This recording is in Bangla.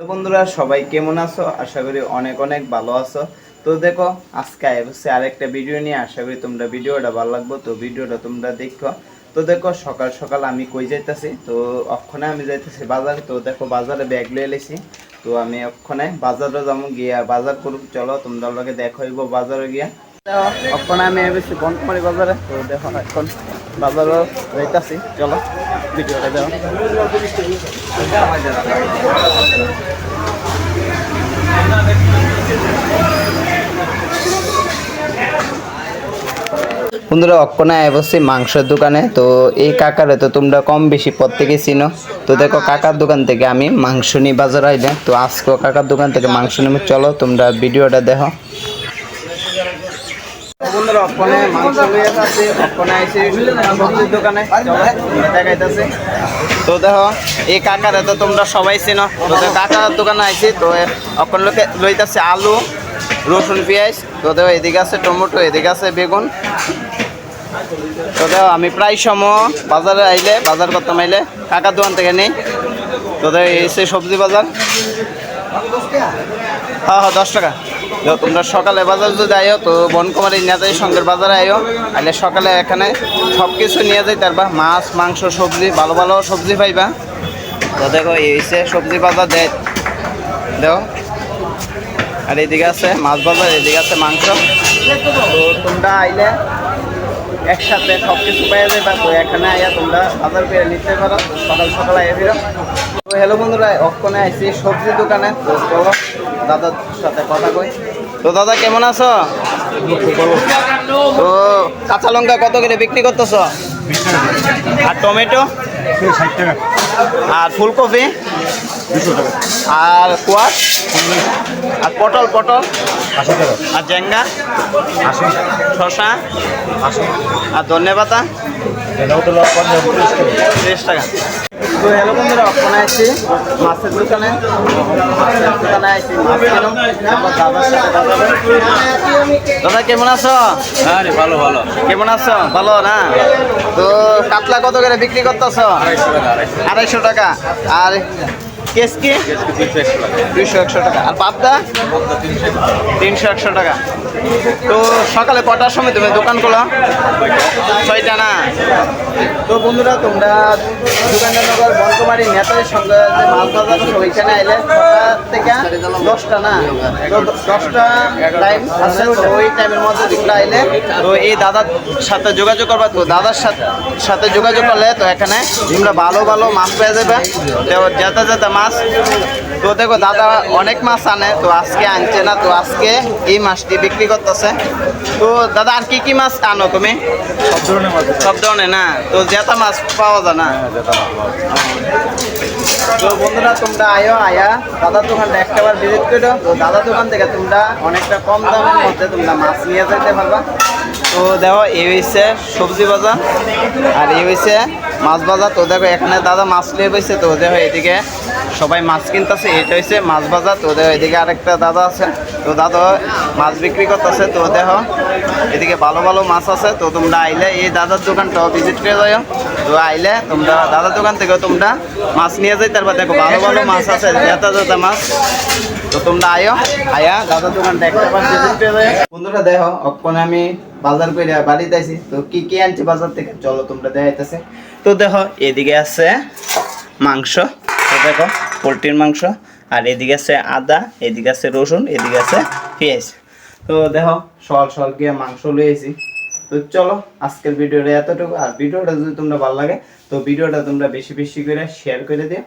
তো বন্ধুরা, সবাই কেমন আছো? আশা করি অনেক অনেক ভালো আছো। তো দেখো, আজকে হচ্ছে আরেকটা ভিডিও নিয়ে আশা করি তোমরা ভিডিওটা ভালো লাগবো। তো ভিডিওটা তোমরা দেখো। তো দেখো, সকাল সকাল আমি কই যাইতাছি? তো অক্ষণে আমি যাইতেছি বাজারে। তো দেখো, বাজারে ব্যাগ লিয়ে এলেছি তো আমি অক্ষণে বাজারে যাব, গিয়া বাজার করুক। চলো, তোমরা লগে দেখো বাজারে গিয়া। অক্ষণে আমি এসেছি বনকুমারি বাজারে। তো দেখো, এখন বাজারও যাইতাছি, চলো, ভিডিওটা বন্ধুরা অক্ষণে বসছি মাংসের দোকানে। তো এই কাকারে তো তোমরা কম বেশি প্রত্যেকে চিনো। তো দেখো, কাকার দোকান থেকে আমি মাংস নিয়ে বাজার আইলে। তো আজকেও কাকার দোকান থেকে মাংস নেবে। চলো, তোমরা ভিডিওটা দেখো। বন্ধুরা অক্ষণে মাংস লইয়া আছে অক্ষণে আইছে সবজির দোকানে দেখাইতেছে। তো দেখো, এই কাকারে তো তোমরা সবাই চিনো। তো কাকার দোকানে আইছি, তো অক্ষণ লোকে লইতাছে আলু, রসুন, পেঁয়াজ। তো দেখো, এদিকে আছে টমেটো, এদিকে আছে বেগুন। তো দেখো, আমি প্রায় সময় বাজারে আইলে, বাজার করতাম আইলে কাকার দোকান থেকে নেই। তো দেখো, এই সবজি বাজার। হ্যাঁ হ্যাঁ দশ টাকা। তোমরা সকালে বাজার যদি আইও তো বনকুমারী যাই, সঙ্গের বাজারে আইও আইলে সকালে এখানে সব কিছু নিয়ে যাই, তারপর মাছ, মাংস, সবজি, ভালো ভালো সবজি পাইবা। তো দেখো, এই সবজি বাজার দেয় দেখো। আর এদিকে আছে মাছ বাজার এদিকে আছে মাংস। তো তোমরা আইলে একসাথে সব কিছু পেয়ে যাবে তো এখানে আইয়া তোমরা বাজার করে নিতে পারো। সকাল সকাল আইয়া ফিরো। তো হ্যালো বন্ধুরা অক্ষণে আইছি সবজি দোকানে। তো চলো দাদার সাথে কথা কই। তো দাদা কেমন আছো? তো কাঁচা লঙ্কা কত করে বিক্রি করতেছ? আর টমেটো? আর ফুলকপি? আর কোয়াশ? আর পটল পটল? আর জেঙ্গা শশা আর ধনে পাতা তিরিশ টাকা। তো হ্যালো বন্ধুরা ওখানে আছি। মাছের দোকানে। মাছের দোকানে আছি মাছ কিনুম তারপর দাদার সাথে দাদা কেমন আছো? হ্যাঁ রে ভালো ভালো। কেমন আছো? ভালো না? তো কাতলা কত করে বিক্রি করতেছ? আড়াইশো টাকা। আর কেসকি? দুইশো একশো টাকা। আর পাবদা? তিনশো একশো টাকা। তো সকালে কটার সময় তুমি দোকান খোলা? ছয়টা না? তো বন্ধুরা, তোমরা দোকাননগর বনকুমারী নেতাদের সঙ্গে যে মাছ বাজার ওইখানে আইলে থেকে দশটা না? তো দশটা টাইম আছে ওই টাইমের মধ্যে তোমরা আইলে, তো এই দাদার সাথে যোগাযোগ করবা, তো দাদার সাথে সাথে যোগাযোগ করলে তো এখানে তোমরা ভালো ভালো মাছ পেয়ে যাবে। যেতে যেতে মাছ তো দেখো দাদা অনেক মাছ আনে তো আজকে আনছে না তো আজকে এই মাছটি বিক্রি করতেছে। তো দাদা আর কি কি মাছ আনো তুমি? সব ধরনের মাছ সব ধরনের না। তো জেতা মাছ পাওয়া যায়। না তো বন্ধুরা তোমরা আয়ো আয়া। দাদা দোকানটা একটাবার ভিজিট করো। তো দাদা দোকান থেকে তোমরা অনেকটা কম দামের মধ্যে তোমরা মাছ নিয়ে যেতে পারবা। তো দেখো এই হয়েছে সবজি বাজার আর এই হয়েছে মাছ বাজার। তো দেখো, এখানে দাদা মাছ নিয়ে বসে তো দেখো এদিকে সবাই মাছ কিনতেছে এটা হয়েছে মাছ বাজার। তো দেখো, এদিকে আরেকটা দাদা আছে, তো দাদা মাছ বিক্রি করতেছে, তো দেখো, এদিকে ভালো ভালো মাছ আছে। তো তোমরা আইলে এই দাদার দোকানটাও ভিজিট করে যাও তো আইলে তোমরা দাদার দোকান থেকে তোমরা মাছ নিয়ে যাই তারপর দেখো, ভালো ভালো মাছ আছে জেতা জেতা মাছ। তো তোমরা আয়ো, আয়া দাদার দোকান দেখতে বন্ধুরা, দেখো, অক্ষণে আমি বাজার করে বাড়িতে আইছি তো কি কি আনছি বাজার থেকে? চলো, তোমরা দেখাইতেছে। তো দেখো, এদিকে আছে মাংস। তো দেখো, পোলট্রির মাংস। আর এদিকে আছে আদা, এদিকে আছে রসুন, এদিকে আছে পেঁয়াজ। তো দেখো, সল সল গিয়ে মাংস লয়েছি তো চলো, আজকের ভিডিওটা এতটুকু। আর ভিডিওটা যদি তোমরা ভালো লাগে, তো ভিডিওটা তোমরা বেশি বেশি করে শেয়ার করে দিও।